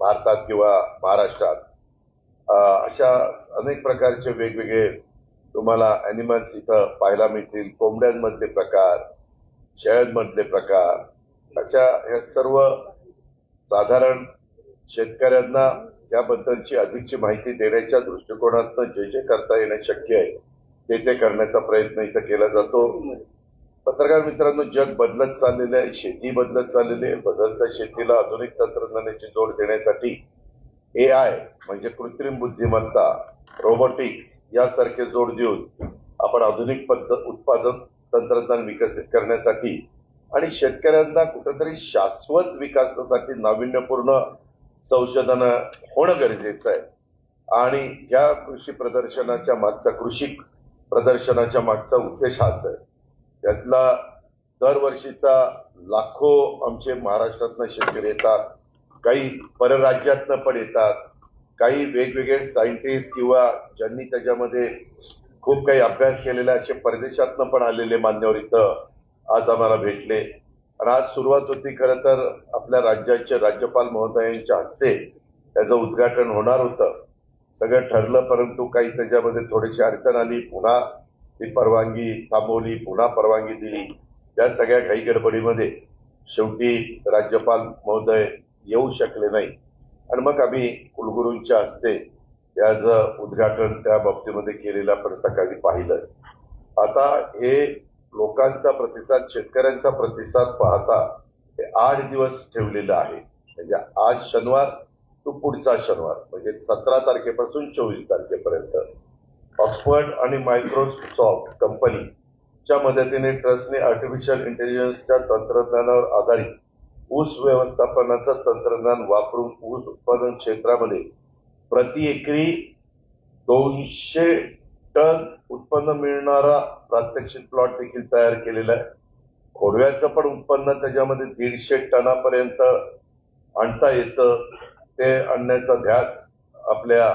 भारतात किंवा महाराष्ट्रात अशा अनेक प्रकारचे वेगवेगळे तुम्हाला अॅनिमल्स इथं पाहायला मिळतील. कोंबड्यांमधले प्रकार शेळ्यांमधले प्रकार अशा ह्या सर्व साधारण शेतकऱ्यांना त्याबद्दलची अधिकची माहिती देण्याच्या दृष्टिकोनातून जे जे करता येणं शक्य आहे ते ते करण्याचा प्रयत्न इथं केला जातो. पत्रकार मित्रांनो जग बदलत चाललेलं आहे शेती बदलत चाललेली आहे. बदलत्या शेतीला आधुनिक तंत्रज्ञानाची जोड देण्यासाठी ए आय म्हणजे कृत्रिम बुद्धिमत्ता रोबोटिक्स यासारखे जोड देऊन आपण आधुनिक पद्धत उत्पादन तंत्रज्ञान विकसित करण्यासाठी आणि शेतकऱ्यांना कुठेतरी शाश्वत विकासासाठी नाविन्यपूर्ण संशोधन होणं गरजेचं आहे. आणि या कृषी प्रदर्शनाच्या मागचा कृषी प्रदर्शनाच्या मागचा उद्देश हाच आहे. त्यातला दरवर्षीचा लाखो आमचे महाराष्ट्रातनं शेतकरी येतात काही परराज्यातनं पण येतात काही वेगवेगळे सायंटिस्ट किंवा ज्यांनी त्याच्यामध्ये खूप काही अभ्यास केलेला असे परदेशातनं पण आलेले मान्यवर इथं आज आम्हाला भेटले. आणि आज सुरुवात होती खरं तर आपल्या राज्याचे राज्यपाल महोदयांच्या हस्ते. त्याचं उद्घाटन होणार होतं. सगळं ठरलं परंतु काही त्याच्यामध्ये थोडीशी अडचण आली. पुन्हा ती परवानगी थांबवली पुन्हा परवानगी दिली. त्या सगळ्या काही गडबडीमध्ये शेवटी राज्यपाल महोदय येऊ शकले नाही. आणि मग आम्ही कुलगुरूंच्या हस्ते त्याचं उद्घाटन त्या बाबतीमध्ये केलेलं आपण सकाळी पाहिलं. आता हे लोकांचा प्रतिसाद शेतकऱ्यांचा प्रतिसाद पाहता हे आठ दिवस ठेवलेलं आहे. म्हणजे आज शनिवार तो पुढचा शनिवार म्हणजे सतरा तारखेपासून चोवीस तारखेपर्यंत. ऑक्सफर्ड आणि मायक्रोसॉफ्ट कंपनीच्या मदतीने ट्रस्टने आर्टिफिशियल इंटेलिजन्सच्या तंत्रज्ञानावर आधारित ऊस व्यवस्थापनाचं तंत्रज्ञान वापरून ऊस उत्पादन क्षेत्रामध्ये प्रति एकरी दोनशे टन उत्पन्न मिळणारा प्रात्यक्षिक प्लॉट देखील तयार केलेला आहे. खोडव्याचं पण उत्पन्न त्याच्यामध्ये दीडशे टनापर्यंत आणता येतं. ते आणण्याचा ध्यास आपल्या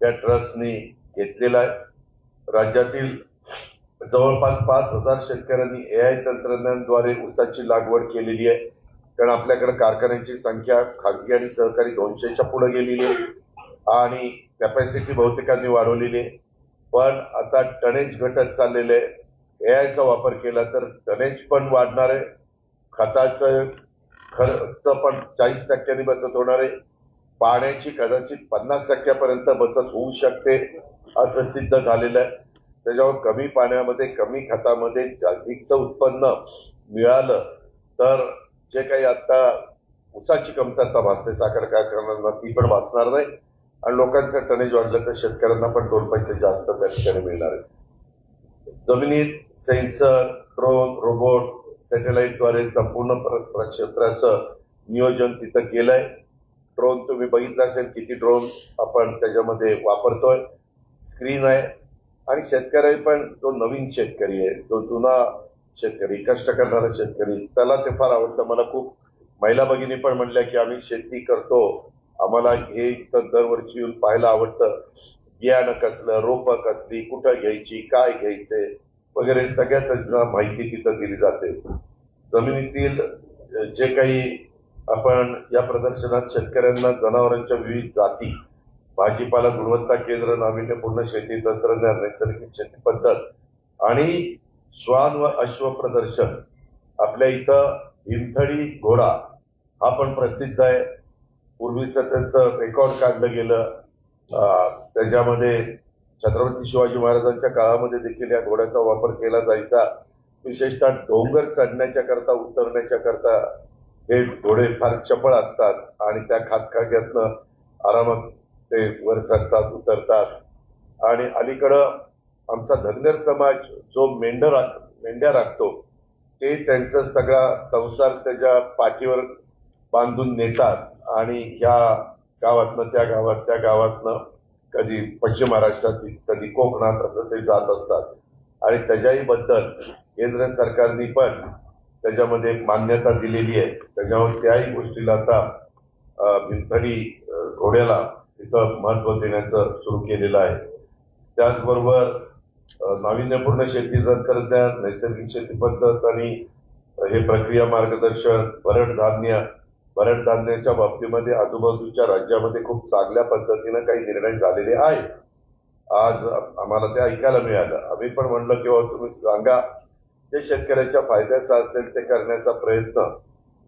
त्या ट्रस्टनी घेतलेला आहे. राज्यातील जवळपास पाच हजार शेतकऱ्यांनी ए आय तंत्रज्ञानाद्वारे ऊसाची लागवड केलेली आहे. कारण आपल्याकडे कारखान्यांची संख्या खाजगी आणि सहकारी दोनशेच्या पुढे गेलेली आहे. आणि कॅपॅसिटी बहुतेकांनी वाढवलेली आहे. पण आता टनेज घटत चाललेले आहे. ए आयचा वापर केला तर टनेज पण वाढणार आहे. खताचं खर्च पण चाळीस टक्क्यांनी बचत होणार आहे. पाण्याची कदाचित पन्नास टक्क्यापर्यंत बचत होऊ शकते. असं सिद्ध झालेलं आहे. त्याच्यावर कमी पाण्यामध्ये कमी खतामध्ये अधिकचं उत्पन्न मिळालं तर जे काही आता ऊसाची कमतरता भासते साखर कारखान्यांना ती पण भासणार नाही. आणि लोकांचं टनेज वाढलं तर शेतकऱ्यांना पण दोन पैसे जास्त त्या ठिकाणी मिळणार आहे जमिनीत सेन्सर ड्रोन रोबोट सॅटेलाइटद्वारे संपूर्ण प्र- नियोजन तिथं केलंय. ड्रोन तुम्ही बघितलं असेल किती ड्रोन आपण त्याच्यामध्ये वापरतोय. स्क्रीन आहे. आणि शेतकरी पण तो नवीन शेतकरी आहे तो जुना शेतकरी कष्ट करणारा शेतकरी त्याला ते फार आवडतं. मला खूप महिला भगिनी पण म्हणल्या की आम्ही शेती करतो. आम्हाला हे तर दरवर्षी येऊन पाहायला आवडतं. बियाणं कसलं रोपं कसली कुठं घ्यायची काय घ्यायचे वगैरे सगळ्या त्यांना माहिती तिथं दिली जाते. जमिनीतील जे काही आपण या प्रदर्शनात शेतकऱ्यांना जनावरांच्या विविध जाती भाजीपाला गुणवत्ता केंद्र नाविन्यपूर्ण शेती तंत्रज्ञान नैसर्गिक शेती पद्धत आणि श्वान व अश्व प्रदर्शन. आपल्या इथं हिमथडी घोडा हा पण प्रसिद्ध आहे. पूर्वीचं त्यांचं रेकॉर्ड काढलं गेलं. त्याच्यामध्ये छत्रपती शिवाजी महाराजांच्या काळामध्ये देखील या घोड्याचा वापर केला जायचा. विशेषतः डोंगर चढण्याच्या करता उतरण्याच्या करता हे घोडे फार चपळ असतात आणि त्या खाचखाग्यातनं आरामात ते वर चढतात उतरतात. आणि अलीकडं आमचा धनगर समाज जो मेंढ राख मेंढ्या राखतो ते त्यांचा सगळा संसार त्याच्या पाठीवर बांधून नेतात. आणि ह्या गावातनं त्या गावात त्या गावातनं कधी पश्चिम महाराष्ट्रात कधी कोकणात असं ते जात असतात. आणि त्याच्याही बद्दल केंद्र सरकारने पण त्याच्यामध्ये मान्यता दिलेली आहे. त्याच्यावर त्याही गोष्टीला आता अं, घोड्याला तिथं महत्त्व देण्याचं सुरू केलेलं आहे. त्याचबरोबर नाविन्यपूर्ण शेती तंत्रज्ञान नैसर्गिक शेती पद्धत आणि हे प्रक्रिया मार्गदर्शन भरड धान्य भरड धान्याच्या बाबतीमध्ये आजूबाजूच्या राज्यामध्ये खूप चांगल्या पद्धतीनं काही निर्णय झालेले आहेत. आज आम्हाला ते ऐकायला मिळालं. आम्ही पण म्हणलं किंवा हो, तुम्ही सांगा जे शेतकऱ्याच्या फायद्याचं असेल ते करण्याचा प्रयत्न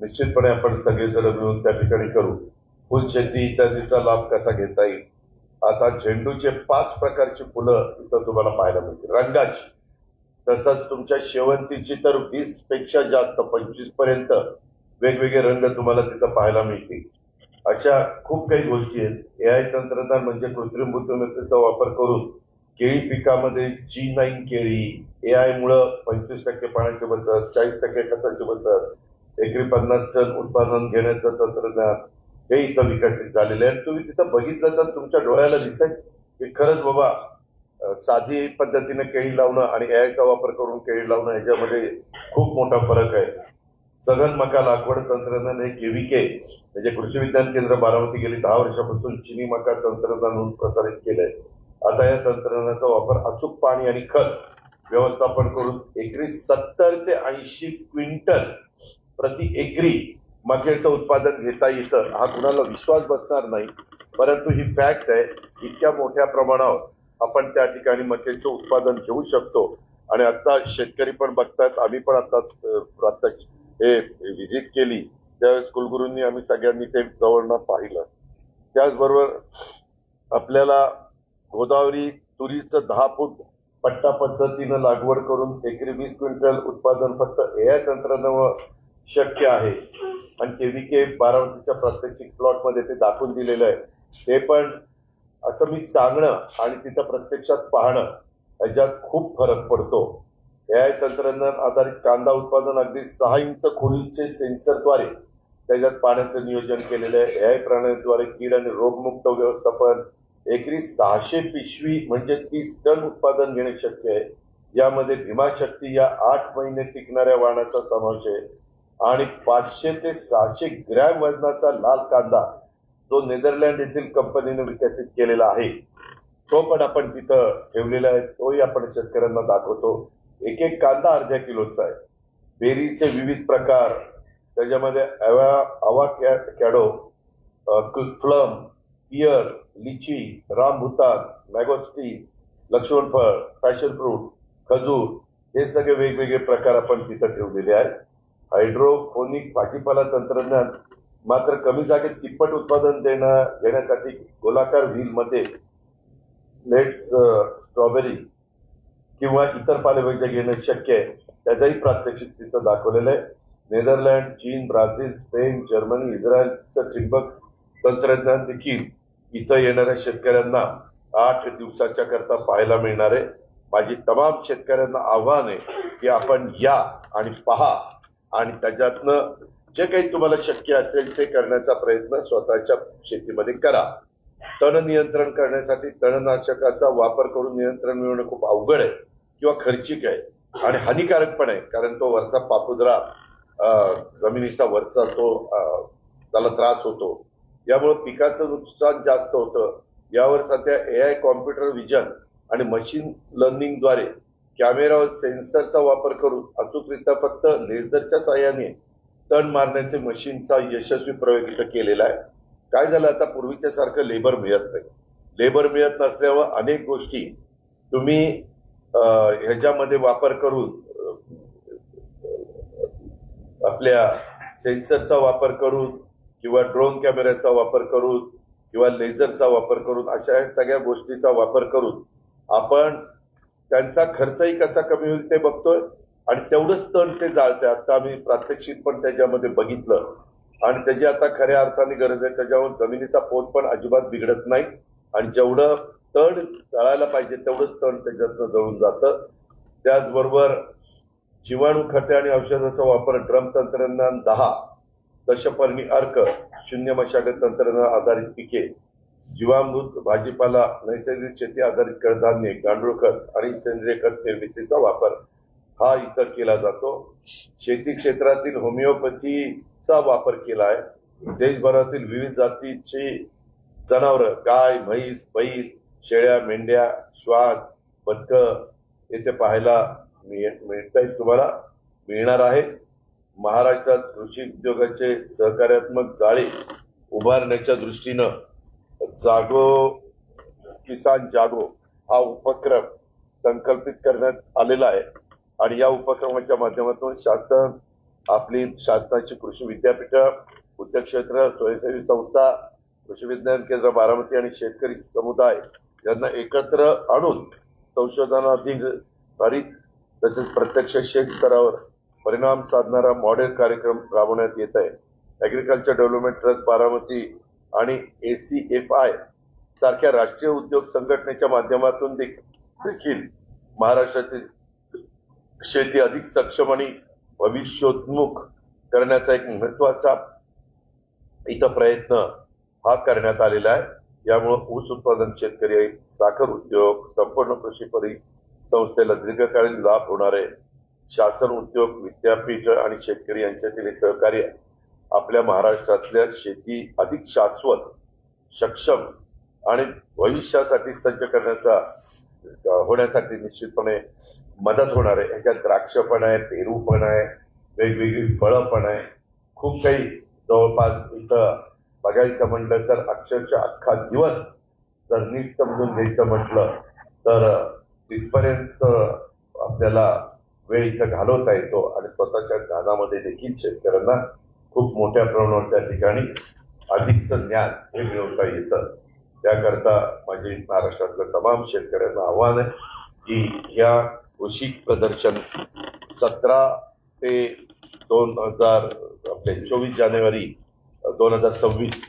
निश्चितपणे आपण सगळेजण मिळून त्या ठिकाणी करू. फुलशेती इत्यादीचा लाभ कसा घेता येईल? आता झेंडूचे पाच प्रकारची फुलं इथं तुम्हाला पाहायला मिळतील. रंगाची. तसंच तुमच्या शेवंतीची तर वीसपेक्षा जास्त पंचवीसपर्यंत वेगवेगळे रंग तुम्हाला तिथं पाहायला मिळतील. अशा खूप काही गोष्टी आहेत. ए आय तंत्रज्ञान म्हणजे कृत्रिम बुद्धिमत्तेचा वापर करून केळी पिकामध्ये जी नाईन केळी ए आय मुळे पंचवीस टक्के पाण्याची बचत चाळीस टक्के खताची बचत एकरी पन्नास टन उत्पादन घेण्याचं तंत्रज्ञान हे इथं विकसित झालेलं आहे आणि तुम्ही तिथं बघितलं तर तुमच्या डोळ्याला दिसेल की खरंच बाबा साधी पद्धतीने केळी लावणं आणि एआयचा वापर करून केळी लावणं ह्याच्यामध्ये खूप मोठा फरक आहे. सघन मका लागवड तंत्रज्ञान हे केव्हीके म्हणजे कृषी विज्ञान केंद्र बारामती गेली दहा वर्षापासून चिनी मका तंत्रज्ञान म्हणून प्रसारित केलंय. आता या तंत्रज्ञानाचा वापर अचूक पाणी आणि खत व्यवस्थापन करून एकरी सत्तर ते ऐंशी क्विंटल प्रति एकरी मकेचं उत्पादन घेता येतं हा कुणाला विश्वास बसणार नाही. परंतु ही फॅक्ट आहे इतक्या मोठ्या प्रमाणावर आपण त्या ठिकाणी मकेचं उत्पादन घेऊ शकतो. आणि आता शेतकरी पण बघतात आम्ही पण आता प्रत्यक्ष हे व्हिजिट केली. त्यावेळेस कुलगुरूंनी आम्ही सगळ्यांनी ते जवळनं पाहिलं. त्याचबरोबर आपल्याला गोदावरी तुरीचं दहा फूट पट्टा पद्धतीनं लागवड करून एकरी वीस क्विंटल उत्पादन फक्त एआय तंत्रज्ञानावर शक्य आहे. आणि केव्हीके बारामतीच्या प्रात्यक्षिक प्लॉटमध्ये ते दाखवून दिलेलं आहे. ते पण असं मी सांगणं आणि तिथं प्रत्यक्षात पाहणं याच्यात खूप फरक पडतो. एआय तंत्रज्ञान आधारित कांदा उत्पादन अगदी सहा इंच खोलीचे सेन्सरद्वारे त्याच्यात पाण्याचं नियोजन केलेलं आहे. एआय प्रणालीद्वारे कीड आणि रोगमुक्त व्यवस्थापन एकरी सहाशे पिशवी म्हणजे तीस टन उत्पादन घेणे शक्य आहे. यामध्ये भीमाशक्ती या आठ महिने टिकणाऱ्या वाहनाचा समावेश आहे. आणि पाचशे ते सहाशे ग्रॅम वजनाचा लाल कांदा जो नेदरलँड येथील कंपनीने विकसित केलेला आहे तो पण आपण तिथं ठेवलेला आहे. तोही आपण शेतकऱ्यांना दाखवतो. एक एक कांदा अर्ध्या किलोचा आहे. बेरीचे विविध प्रकार. त्याच्यामध्ये अवा अवा कॅ- कॅडो plum pear lychee rambutan मॅगोस्टी Laxman फळ पॅशन फ्रूट खजूर हे सगळे वेगवेगळे प्रकार आपण तिथं ठेवलेले आहेत. हायड्रोपोनिक भाजीपाला तंत्रज्ञान मात्र कमी जागेत तिप्पट उत्पादन देणं देण्यासाठी गोलाकार व्हीलमध्ये लेट्स स्ट्रॉबेरी किंवा इतर पालेभाज्या घेणं शक्य आहे. त्याचंही प्रात्यक्षिक तिथं दाखवलेलं आहे. नेदरलँड चीन ब्राझील स्पेन जर्मनी इस्रायलचं ठिबक तंत्रज्ञान देखील इथं येणाऱ्या शेतकऱ्यांना आठ दिवसाच्या करता पाहायला मिळणार आहे. माझी तमाम शेतकऱ्यांना आव्हान आहे की आपण या आणि पहा आणि त्याच्यातनं जे काही तुम्हाला शक्य असेल ते करण्याचा प्रयत्न स्वतःच्या शेतीमध्ये करा. तण नियंत्रण करण्यासाठी तणनाशकाचा वापर करून नियंत्रण मिळवणं खूप अवघड आहे किंवा खर्चिक आहे आणि हानिकारक पण आहे कारण तो वरचा पापुद्रा जमिनीचा वरचा तो त्याला त्रास होतो. यामुळे पिकाचं नुकसान जास्त होतं. यावर सध्या ए आय कॉम्प्युटर विजन आणि मशीन लर्निंगद्वारे कॅमेरा सेन्सरचा वापर करून अचूकरित्या फक्त लेझरच्या साह्याने तण मारण्याचे मशीनचा यशस्वी प्रयोग इथं केलेला आहे. काय झालं आता? पूर्वीच्या सारखं लेबर मिळत नाही. लेबर मिळत नसल्यावर अनेक गोष्टी तुम्ही ह्याच्यामध्ये वापर करून आपल्या सेन्सरचा वापर करून किंवा ड्रोन कॅमेऱ्याचा वापर करून किंवा लेझरचा वापर करून अशा सगळ्या गोष्टीचा वापर करून आपण त्यांचा खर्चही कसा कमी होईल ते बघतोय. आणि तेवढंच तण ते जाळते आता आम्ही प्रात्यक्षिक पण त्याच्यामध्ये बघितलं. आणि त्याची आता खऱ्या अर्थाने गरज आहे. त्याच्यावर जमिनीचा पोत पण अजिबात बिघडत नाही. आणि जेवढं तण जळायला पाहिजे तेवढंच तण त्याच्यातनं जळून जातं. त्याचबरोबर जीवाणू खते आणि औषधाचा वापर ड्रम तंत्रज्ञान दहा दशपर्णी अर्क शून्य मशागत तंत्रज्ञान आधारित पिके जीवामृत भाजीपाला नैसर्गिक शेती आधारित कडधान्य गांडूळ खत आणि सेंद्रिय खत निर्मितीचा वापर हा इथं केला जातो. शेती क्षेत्रातील होमिओपॅथीचा वापर केला आहे. देशभरातील विविध जातीची जनावरं गाय म्हैस बैल शेळ्या मेंढ्या श्वान बदक येथे पाहायला मिळत तुम्हाला. मिळणार आहे. महाराष्ट्रात कृषी उद्योगाचे सहकार्यात्मक जाळे उभारण्याच्या दृष्टीनं जागो किसान जागो हा उपक्रम संकल्पित करण्यात आलेला आहे. आणि या उपक्रमाच्या माध्यमातून शासन आपली शासनाची कृषी विद्यापीठं उद्योग क्षेत्र स्वयंसेवी संस्था कृषी विज्ञान केंद्र बारामती आणि शेतकरी समुदाय यांना एकत्र आणून संशोधनाधिक तसेच प्रत्यक्ष शेत स्तरावर परिणाम साधणारा मॉडेल कार्यक्रम राबवण्यात येत आहे. ऍग्रिकल्चर डेव्हलपमेंट ट्रस्ट बारामती आणि ए सी एफ आय सारख्या राष्ट्रीय उद्योग संघटनेच्या माध्यमातून देखील महाराष्ट्रातील शेती अधिक सक्षम आणि भविष्योन्मुख करण्याचा एक महत्त्वाचा इथं प्रयत्न हा करण्यात आलेला आहे. यामुळे ऊस उत्पादन शेतकरी साखर उद्योग संपूर्ण कृषी परि संस्थेला दीर्घकालीन लाभ होणार आहे. शासन उद्योग विद्यापीठ आणि शेतकरी यांच्यातील सहकार्य आपल्या महाराष्ट्रातल्या शेती अधिक शाश्वत सक्षम आणि भविष्यासाठी सज्ज करण्याचा होण्यासाठी निश्चितपणे मदत होणार आहे. ह्याच्यात द्राक्ष पण आहे पेरू पण आहे वेगवेगळी फळं पण आहे. खूप काही जवळपास इथं बघायचं म्हटलं तर अक्षरशः अख्खा दिवस जर नीट समजून घ्यायचं म्हटलं तर तिथपर्यंत आपल्याला वेळ इथं घालवता येतो आणि स्वतःच्या ज्ञानामध्ये देखील शेतकऱ्यांना खूप मोठ्या प्रमाणावर त्या ठिकाणी अधिकचं ज्ञान हे मिळवता येतं. त्याकरता माझी महाराष्ट्रातल्या तमाम शेतकऱ्यांना आव्हान आहे की या कृषी प्रदर्शन सतरा ते दोन हजार आपले चोवीस जानेवारी दोन हजार सव्वीस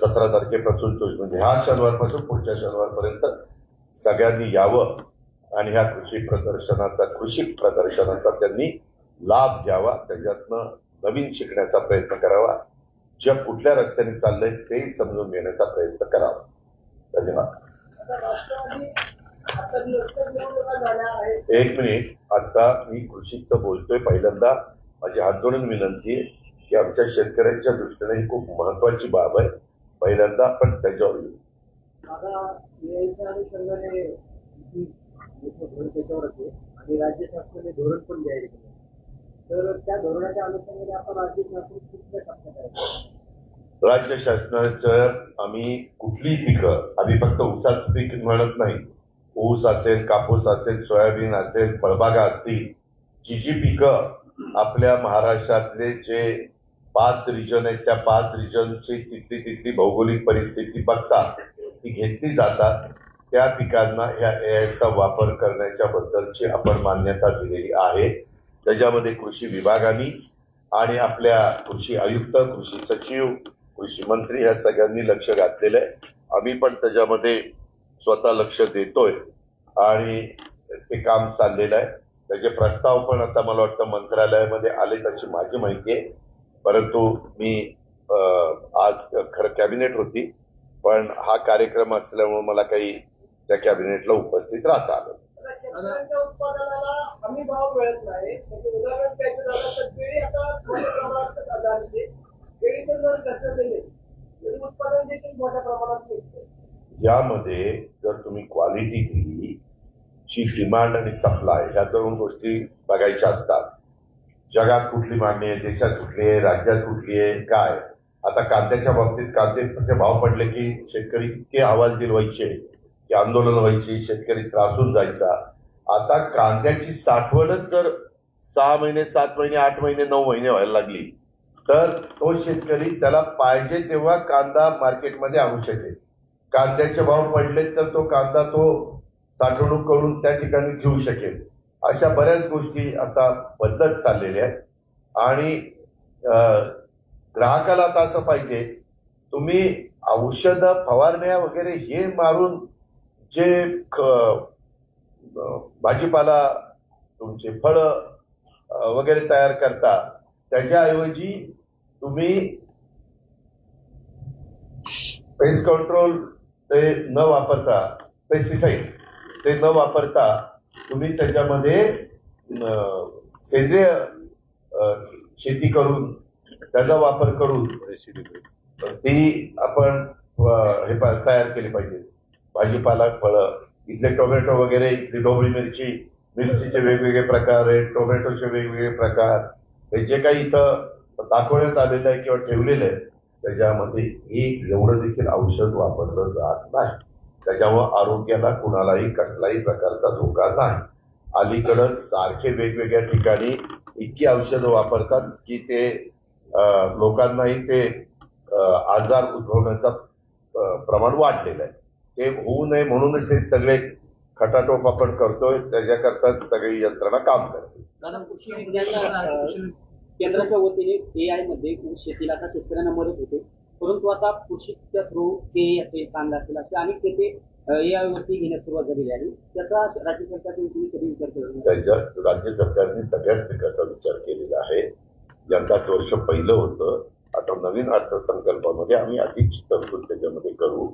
सतरा तारखेपासून चोवीस म्हणजे ह्या शनिवारपासून पुढच्या शनिवारपर्यंत सगळ्यांनी यावं आणि ह्या कृषी प्रदर्शनाचा कृषी प्रदर्शनाचा त्यांनी लाभ घ्यावा. त्याच्यातनं नवीन शिकण्याचा प्रयत्न करावा. जग कुठल्या रस्त्याने चाललंय ते समजून घेण्याचा प्रयत्न करावा. धन्यवाद. एक मिनिट. आता मी कृषीचं बोलतोय. पहिल्यांदा माझी हात जोडून विनंती आहे की आमच्या शेतकऱ्यांच्या दृष्टीने ही खूप महत्वाची बाब आहे. पहिल्यांदा आपण त्याच्यावर येऊ. आणि राज्य शासनाने धोरण पण जाहीर तर त्या धोरणाच्या अनुषंगाने राज्य शासन कुठल्या टप्प्यात आहे? राज्य शासनाचं आम्ही कुठलीही पिकं आम्ही फक्त ऊसाचं पीक म्हणत नाही. ऊस असेल कापूस असेल सोयाबीन असेल फळबागा असतील जी जी पिकं आपल्या महाराष्ट्रातले जे पाच रिजन आहेत त्या पाच रिजनची तिथली तिथली भौगोलिक परिस्थिती बघता ती घेतली जातात त्या पिकांना ह्या एआयचा वापर करण्याच्या बद्दलची आपण मान्यता दिलेली आहे. त्याच्यामध्ये कृषी विभागाने आणि आपल्या कृषी आयुक्त कृषी सचिव कृषी मंत्री या सगळ्यांनी लक्ष घातलेलं आहे आम्ही पण त्याच्यामध्ये स्वतः लक्ष देतोय आणि ते काम चाललेलं आहे त्याचे प्रस्ताव पण आता मला वाटतं मंत्रालयामध्ये आले तशी माझी माहिती आहे. परंतु मी आज खरं कॅबिनेट होती पण हा कार्यक्रम असल्यामुळे मला काही त्या कॅबिनेटला उपस्थित राहता आलं शेतकऱ्यांच्या उत्पादनाला हमी भाव मिळत नाही. म्हणजे उदाहरण द्यायचं झालं तर केळी आता मोठ्या प्रमाणात झाली केळीचं जर घसर दिले तरी उत्पादन देखील मोठ्या प्रमाणात निघतं यामध्ये जर तुम्ही क्वालिटी दिली ची डिमांड आणि सप्लाय ह्या दोन गोष्टी बघायच्या असतात. जगात कुठली मागणी आहे देशात कुठली आहे राज्यात कुठली आहे काय? आता कांद्याच्या बाबतीत कांद्याचे भाव पडले की शेतकरी इतके आवाज दिलवायचे. की आंदोलन व्हायची शेतकरी त्रासून जायचा. आता कांद्याची साठवणच जर सहा महिने सात महिने आठ महिने नऊ महिने व्हायला लागली तर तो शेतकरी त्याला पाहिजे तेव्हा कांदा मार्केटमध्ये आणू शकेल. कांद्याचे भाव पडले तर तो कांदा तो साठवणूक करून त्या ठिकाणी घेऊ शकेल. अशा बऱ्याच गोष्टी आता बदलत चाललेल्या आहेत. आणि ग्राहकाला आता असं पाहिजे तुम्ही औषधं फवारण्या वगैरे हे मारून जे भाजीपाला तुमचे फळं वगैरे तयार करता त्याच्याऐवजी तुम्ही पेस्ट कंट्रोल ते न वापरता पेस्टिसाइड ते न वापरता तुम्ही त्याच्यामध्ये सेंद्रिय शेती करून त्याचा वापर करून ती आपण हे तयार केली पाहिजे. भाजीपाला फळं. इथले टोमॅटो वगैरे इथली डोबळी मिरची मिरचीचे वेगवेगळे प्रकार आहेत टोमॅटोचे वेगवेगळे प्रकार. हे जे काही इथं दाखवण्यात आलेलं आहे किंवा ठेवलेलं आहे त्याच्यामध्ये एक एवढं देखील औषध वापरलं जात नाही. त्याच्यामुळं आरोग्याला कुणालाही कसलाही प्रकारचा धोका नाही. अलीकडं सारखे वेगवेगळ्या ठिकाणी इतकी औषधं वापरतात की ते लोकांनाही ते आजार उद्भवण्याचा प्रमाण वाढलेलं आहे. ते होऊ नये म्हणूनच हे सगळे खटाटोप आपण करतोय. त्याच्याकरताच सगळी यंत्रणा काम करते. केंद्राच्या वतीने एआयमध्ये ऊस शेतीला आता शेतकऱ्यांना मदत होते. परंतु आता कृषीच्या थ्रू के असेल चांगला असेल असे अनेक तेथे एआय वरती घेण्यास सुरुवात झालेली आहे. त्याचा राज्य सरकारच्या वतीने कधी विचार केला त्याच्यात राज्य सरकारने सगळ्याच पिकाचा विचार केलेला आहे. यंदाच वर्ष पहिलं होतं. आता नवीन अर्थसंकल्पामध्ये आम्ही अधिक तरतूद त्याच्यामध्ये करू.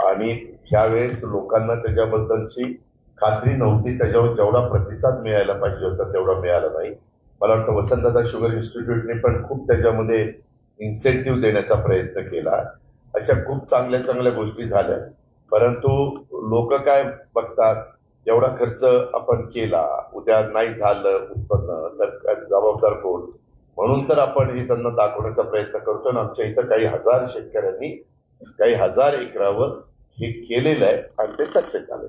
आणि त्यावेळेस लोकांना त्याच्याबद्दलची खात्री नव्हती. त्याच्यावर जेवढा प्रतिसाद मिळायला पाहिजे होता तेवढा मिळाला नाही. मला वाटतं वसंतदादा शुगर इन्स्टिट्यूटने पण खूप त्याच्यामध्ये इन्सेंटिव्ह देण्याचा प्रयत्न केला. अशा खूप चांगल्या चांगल्या गोष्टी झाल्या. परंतु लोक काय बघतात? एवढा खर्च आपण केला. उद्या नाही झालं उत्पन्न तर जबाबदार कोण? म्हणून तर आपण हे त्यांना दाखवण्याचा प्रयत्न करतो आणि आमच्या इथं काही हजार शेतकऱ्यांनी काही हजार एकरावर हे केलेलं आहे आणि ते सक्सेस झालं.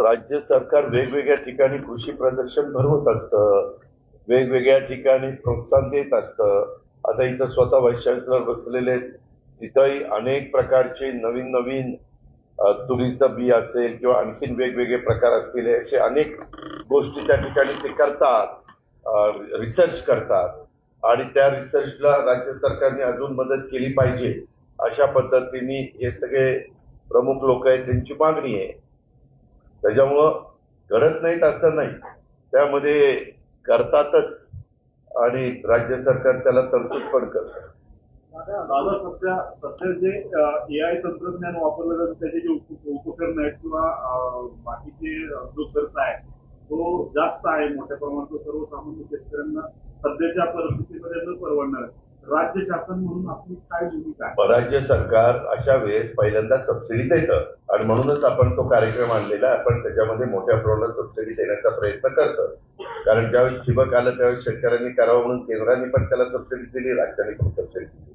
राज्य सरकार वेगवेगळ्या ठिकाणी कृषी प्रदर्शन भरवत असतं वेगवेगळ्या ठिकाणी प्रोत्साहन देत असतं. आता इथं स्वतः व्हाईस चान्सलर बसलेले आहेत. तिथंही अनेक प्रकारचे नवीन नवीन तुरीचं बी असेल किंवा आणखीन वेगवेगळे प्रकार असतील असे अनेक गोष्टी त्या ठिकाणी ते करतात रिसर्च करतात. आणि त्या रिसर्चला राज्य सरकारने अजून मदत केली पाहिजे अशा पद्धतीने हे सगळे प्रमुख लोक आहेत त्यांची मागणी आहे. त्याच्यामुळं करत नाहीत असं नाही. त्यामध्ये करतातच आणि राज्य सरकार त्याला तरतूद पण करतं. दादा सध्या सध्या जे ए आय तंत्रज्ञान वापरलं जातं त्याचे जे उपकरण आहेत किंवा बाकीचे जो खर्च आहे तो जास्त आहे मोठ्या प्रमाणात. सर्वसामान्य शेतकऱ्यांना सध्याच्या परिस्थितीमध्ये न परवडणार राज्य शासन म्हणून आपली काय भूमिका आहे? राज्य सरकार अशा वेळेस पहिल्यांदा सबसिडी देतं. आणि म्हणूनच आपण तो कार्यक्रम आणलेला आपण त्याच्यामध्ये मोठ्या प्रमाणात सबसिडी देण्याचा प्रयत्न करतो. कारण ज्यावेळेस ठिबक आलं त्यावेळेस शेतकऱ्यांनी करावं म्हणून केंद्राने पण त्याला सबसिडी दिली राज्याने पण सबसिडी दिली.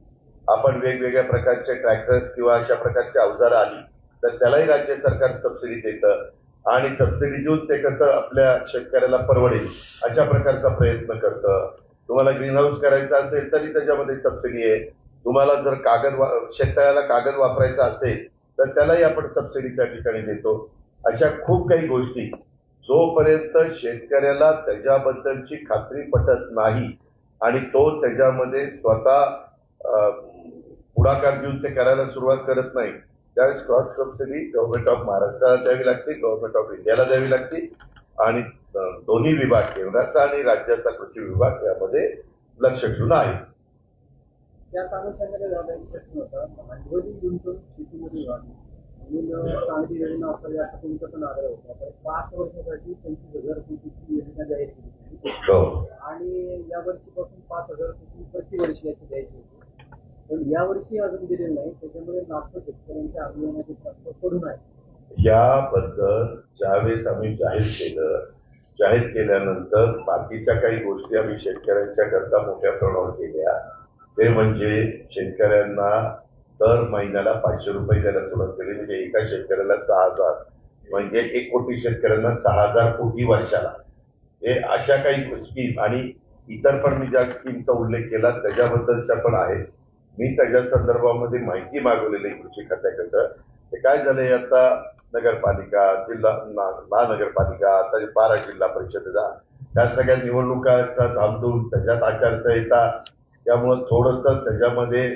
आपण वेगवेगळ्या प्रकारचे ट्रॅक्टर्स किंवा अशा प्रकारची अवजारं आली तर त्यालाही राज्य सरकार सबसिडी देतं. आणि सबसिडी देऊन ते कसं आपल्या शेतकऱ्याला परवडेल अशा प्रकारचा प्रयत्न करतं. तुम्हाला ग्रीन हाऊस करायचं असेल तरी त्याच्यामध्ये सबसिडी आहे. तुम्हाला जर कागद वा- शेतकऱ्याला कागद वापरायचा असेल तर त्यालाही आपण सबसिडी त्या ठिकाणी देतो. अशा खूप काही गोष्टी. जोपर्यंत शेतकऱ्याला त्याच्याबद्दलची खात्री पटत नाही आणि तो त्याच्यामध्ये स्वतः पुढाकार घेऊन ते करायला सुरुवात करत नाही. त्यावेळेस क्रॉस सबसिडी गव्हर्नमेंट ऑफ महाराष्ट्राला द्यावी लागते गव्हर्नमेंट ऑफ इंडियाला द्यावी लागते आणि दोन्ही विभाग केंद्राचा आणि राज्याचा कृषी विभाग यामध्ये लक्ष ठेवून आहे. त्या चांगली योजना असावी असा तुमचा पण आग्रह होता तर पाच वर्षासाठी पंचवीस हजार कोटीची योजना जाहीर केली. होती. हो. आणि या वर्षीपासून पाच हजार कोटी प्रतिवर्षी अशी द्यायची होती. अजून दिलेलं नाही. त्याच्यामुळे लाखो शेतकऱ्यांच्या आंदोलनाचे प्रस्ताव पडून आहे. याबद्दल ज्यावेळेस आम्ही जाहीर केलं जाहीर केल्यानंतर बाकीच्या काही गोष्टी आम्ही शेतकऱ्यांच्या करता मोठ्या प्रमाणावर केल्या. ते म्हणजे शेतकऱ्यांना दर महिन्याला पाचशे रुपये द्यायला सुरुवात केली. म्हणजे एका शेतकऱ्याला सहा हजार म्हणजे एक कोटी शेतकऱ्यांना सहा हजार कोटी वर्षाला. हे अशा काही स्कीम आणि इतर पण मी ज्या स्कीमचा उल्लेख केला त्याच्याबद्दलच्या पण आहेत. मी त्याच्या संदर्भामध्ये माहिती मागवलेली आहे कृषी खात्याकडं ते काय झालंय आता? नगरपालिका जिल्हा ना- महानगरपालिका आता बारा जिल्हा परिषदेचा त्या सगळ्या निवडणुकाचा धामधूम त्याच्यात आचारसंहिता त्यामुळं थोडस त्याच्यामध्ये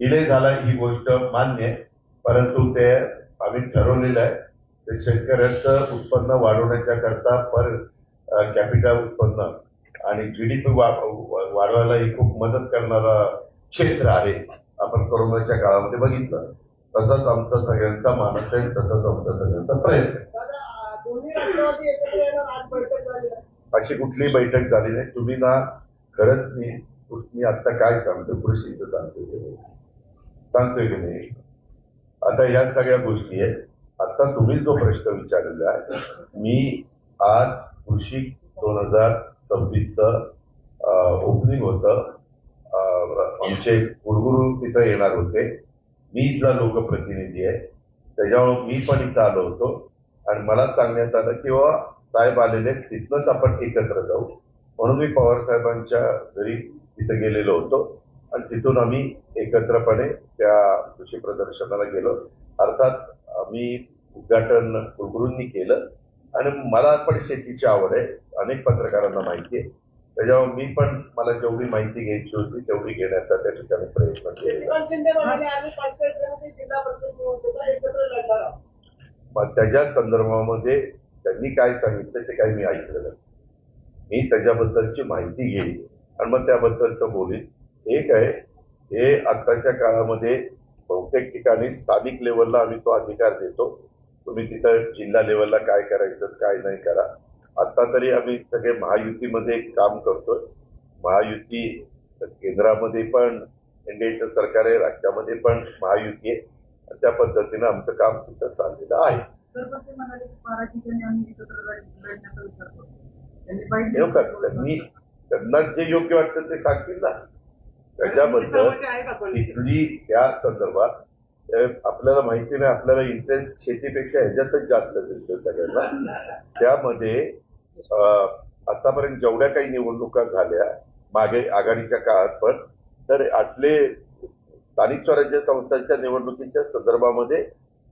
डिले झाला ही गोष्ट मान्य आहे. परंतु ते आम्ही ठरवलेलं आहे. ते शेतकऱ्यांचं उत्पन्न वाढवण्याच्या करता पर कॅपिटल उत्पन्न आणि जी डी पी वाढवायला ही खूप मदत करणारा क्षेत्र आहे. आपण कोरोनाच्या काळामध्ये बघितलं. तसंच आमचा सगळ्यांचा मानस आहे तसंच आमचा सगळ्यांचा प्रयत्न. अशी कुठलीही बैठक झाली नाही. तुम्ही ना खरंच मी मी आता काय सांगतो कृषीचं सांगतोय की नाही? सांगतोय की नाही? आता ह्या सगळ्या गोष्टी आहेत. आता तुम्ही जो प्रश्न विचारलेला आहे मी आज कृषी दोन हजार सव्वीसचं ओपनिंग होतं. आमचे कुलगुरू तिथं येणार होते. मी इथला लोकप्रतिनिधी आहे त्याच्यामुळे मी पण इथं आलो होतो. आणि मला सांगण्यात आलं की बाबा साहेब आलेले आहेत, तिथनंच आपण एकत्र जाऊ. म्हणून मी पवार साहेबांच्या घरी तिथं गेलेलो होतो. आणि तिथून आम्ही एकत्रपणे त्या कृषी प्रदर्शनाला गेलो. अर्थात आम्ही उद्घाटन कुलगुरूंनी केलं. आणि मला पण शेतीची आवड आहे. अनेक पत्रकारांना माहिती आहे. त्याच्यामुळे मी पण मला जेवढी माहिती घ्यायची होती तेवढी घेण्याचा त्या ठिकाणी प्रयत्न केला. मग त्याच्या संदर्भामध्ये त्यांनी काय सांगितलं ते काही मी ऐकलं नाही. मी त्याच्याबद्दलची माहिती घेईन आणि मग त्याबद्दलचं बोलीन एक आहे हे आत्ताच्या काळामध्ये बहुतेक ठिकाणी स्थानिक लेवलला आम्ही तो अधिकार देतो. तुम्ही तिथं जिल्हा लेवलला काय करायचं काय नाही करा. आता तरी आम्ही सगळे महायुतीमध्ये काम करतोय. महायुती केंद्रामध्ये पण एनडीएचं सरकार आहे राज्यामध्ये पण महायुती आहे. त्या पद्धतीनं आमचं काम तिथं चाललेलं आहे. त्यांनी त्यांनी जे योग्य वाटतं ते सांगतील ना. त्याच्याबद्दल त्या संदर्भात आपल्याला माहिती नाही आपल्याला इंटरेस्ट शेतीपेक्षा ह्याच्यातच जास्त दिसतो सगळ्यांना. त्यामध्ये आतापर्यंत जेवढ्या काही निवडणुका झाल्या मागे आघाडीच्या काळात पण तर असले स्थानिक स्वराज्य संस्थांच्या निवडणुकीच्या संदर्भामध्ये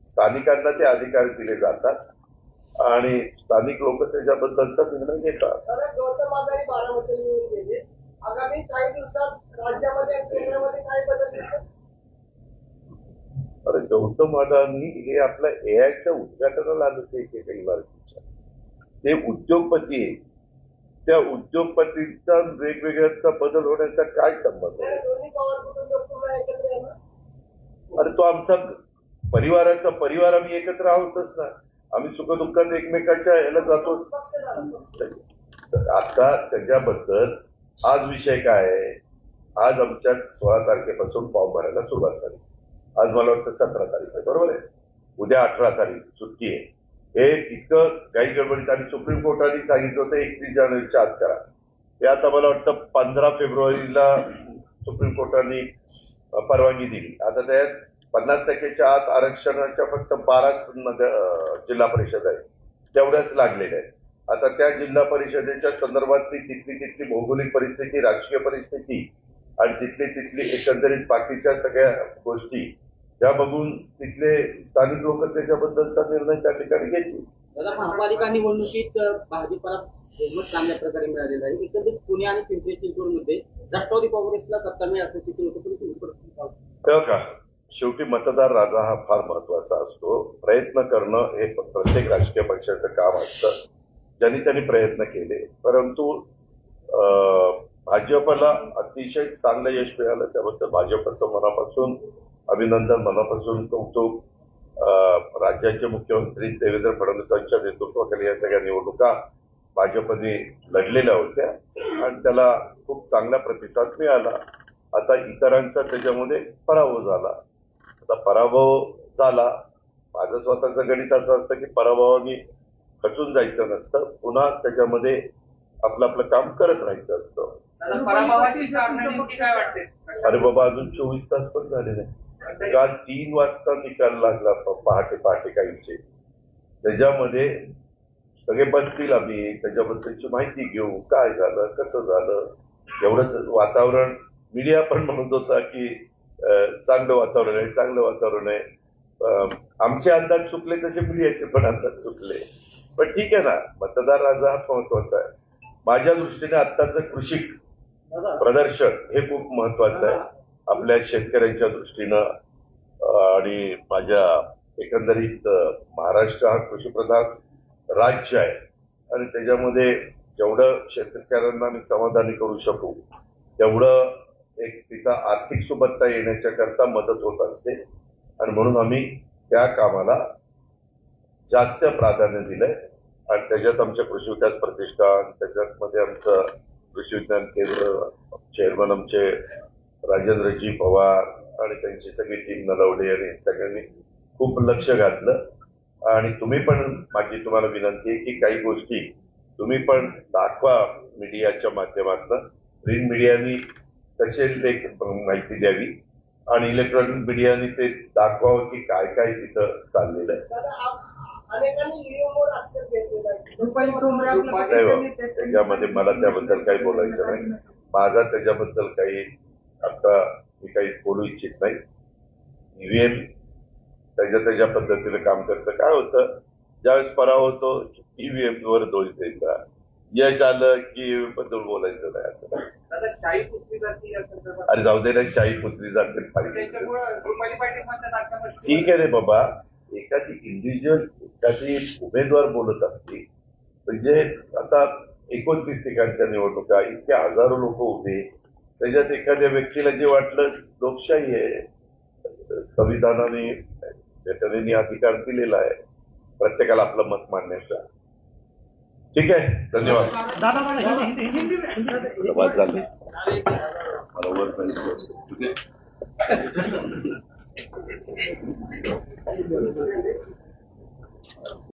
स्थानिकांना ते अधिकार दिले जातात आणि स्थानिक लोक त्याच्याबद्दलचा निर्णय घेतात. अरे गौतम अडाणी हे आपल्या एआयच्या उद्घाटनाला आले होते एकेका इमारतीच्या. ते उद्योगपती आहे त्या उद्योगपतींचा वेगवेगळ्याचा बदल होण्याचा काय संबंध अरे तो आमचा परिवाराचा परिवार आम्ही एकत्र आहोतच ना. आम्ही सुखदुःखात एकमेकाच्या याला जातो. आता त्याच्याबद्दल आज विषय काय आहे? आज आमच्या सोळा तारखेपासून फॉर्म भरायला सुरुवात झाली. आज मला वाटतं सतरा तारीख आहे. बरोबर आहे? उद्या अठरा तारीख सुट्टी आहे. हे इतकं काही गडबडीत आणि सुप्रीम कोर्टाने सांगितलं होतं एकतीस जानेवारीच्या आत करा. हे आता मला वाटतं पंधरा फेब्रुवारीला सुप्रीम कोर्टाने परवानगी दिली. आता त्यात पन्नास टक्क्याच्या आत आरक्षणाच्या फक्त बाराच नगर जिल्हा परिषद आहेत. तेवढ्याच लागलेल्या आहेत. आता त्या जिल्हा परिषदेच्या संदर्भातली तिथली तिथली भौगोलिक परिस्थिती राजकीय परिस्थिती आणि तिथली तिथली एकंदरीत बाकीच्या सगळ्या गोष्टी त्या बघून तिथले स्थानिक लोक त्याच्याबद्दलचा निर्णय त्या ठिकाणी घेतील दादा महापालिका निवडणुकीत भाजपला बहुमत चांगल्या प्रकारे मिळालेलं आहे. एकंदरीत पुणे आणि पिंपरी चिंचवडमध्ये राष्ट्रवादी काँग्रेसला सत्ता मिळेल असं चित्र होतं. पण का? शेवटी मतदार राजा हा फार महत्त्वाचा असतो. प्रयत्न करणं हे प्रत्येक राजकीय पक्षाचं काम असतं. ज्यांनी त्यांनी प्रयत्न केले. परंतु भाजपला अतिशय चांगलं यश मिळालं. त्याबद्दल भाजपचं मनापासून अभिनंदन. मनापासून कौतुक. राज्याचे मुख्यमंत्री देवेंद्र फडणवीसांच्या नेतृत्वाखाली या सगळ्या निवडणुका भाजपने लढलेल्या होत्या. आणि त्याला खूप चांगला प्रतिसाद मिळाला. आता इतरांचा त्याच्यामध्ये पराभव झाला. आता पराभव झाला. माझं स्वतःचं गणित असं असतं की पराभवाने खचून जायचं नसतं. पुन्हा त्याच्यामध्ये आपलं आपलं काम करत राहायचं असतं. अरे बाबा अजून चोवीस तास पण झाले नाही. काल तीन वाजता निकाल लागला पहाटे पहाटे काहीचे. त्याच्यामध्ये सगळे बसतील आम्ही त्याच्याबद्दल त्यांची माहिती घेऊ काय झालं कसं झालं? एवढंच वातावरण मीडिया पण म्हणत होता की चांगलं वातावरण आहे चांगलं वातावरण आहे. आमचे अंदाज चुकले तसे मीडियाचे पण अंदाज चुकले. पण ठीक आहे ना मतदार राजा हा महत्त्वाचा आहे. माझ्या दृष्टीने आत्ताचं कृषी प्रदर्शन हे खूप महत्वाचं आहे. आपल्या शेतकऱ्यांच्या दृष्टीनं आणि माझ्या एकंदरीत महाराष्ट्र हा कृषीप्रधान राज्य आहे. आणि त्याच्यामध्ये जेवढं शेतकऱ्यांना मी समाधानी करू शकू तेवढं एक तिथं आर्थिक सुबत्ता येण्याच्या करता मदत होत असते. आणि म्हणून आम्ही त्या कामाला जास्त प्राधान्य दिलंय. आणि त्याच्यात आमच्या कृषी विकास प्रतिष्ठान त्याच्यात मध्ये आमचं कृषी विज्ञान केंद्र चेअरमन आमचे राजेंद्रजी पवार आणि त्यांची सगळी टीम नलवडे आणि सगळ्यांनी खूप लक्ष घातलं. आणि तुम्ही पण माझी तुम्हाला विनंती आहे की काही गोष्टी तुम्ही पण दाखवा मीडियाच्या माध्यमातून. प्रिंट मीडियानी तसे लेख माहिती द्यावी आणि इलेक्ट्रॉनिक मीडियाने ते दाखवावं की काय काय तिथं चाललेलं आहे. ते- त्याच्यामध्ये मला त्याबद्दल काही बोलायचं नाही. माझा त्याच्याबद्दल काही आता मी काही बोलू इच्छित नाही. ईव्हीएम त्याच्या त्याच्या पद्धतीने काम करतं. काय होतं? ज्यावेळेस पराभव होतो ईव्हीएम वर दोष द्यायचा. यश आलं की ईव्हीएमबद्दल बोलायचं नाही असं नाही. अरे जाऊ दे ना शाही पुसली जाते. ठीक आहे रे बाबा. एखादी इंडिव्हिज्युअल एखादी उमेदवार बोलत असते म्हणजे आता एकोणतीस ठिकाणच्या निवडणुका इतके हजारो लोक उभे. त्याच्यात एखाद्या व्यक्तीला जे वाटलं लोकशाही आहे. संविधानाने घटनेने अधिकार दिलेला आहे. प्रत्येकाला आपलं मत मांडण्याचा. ठीक आहे? धन्यवाद. झाले. आहे?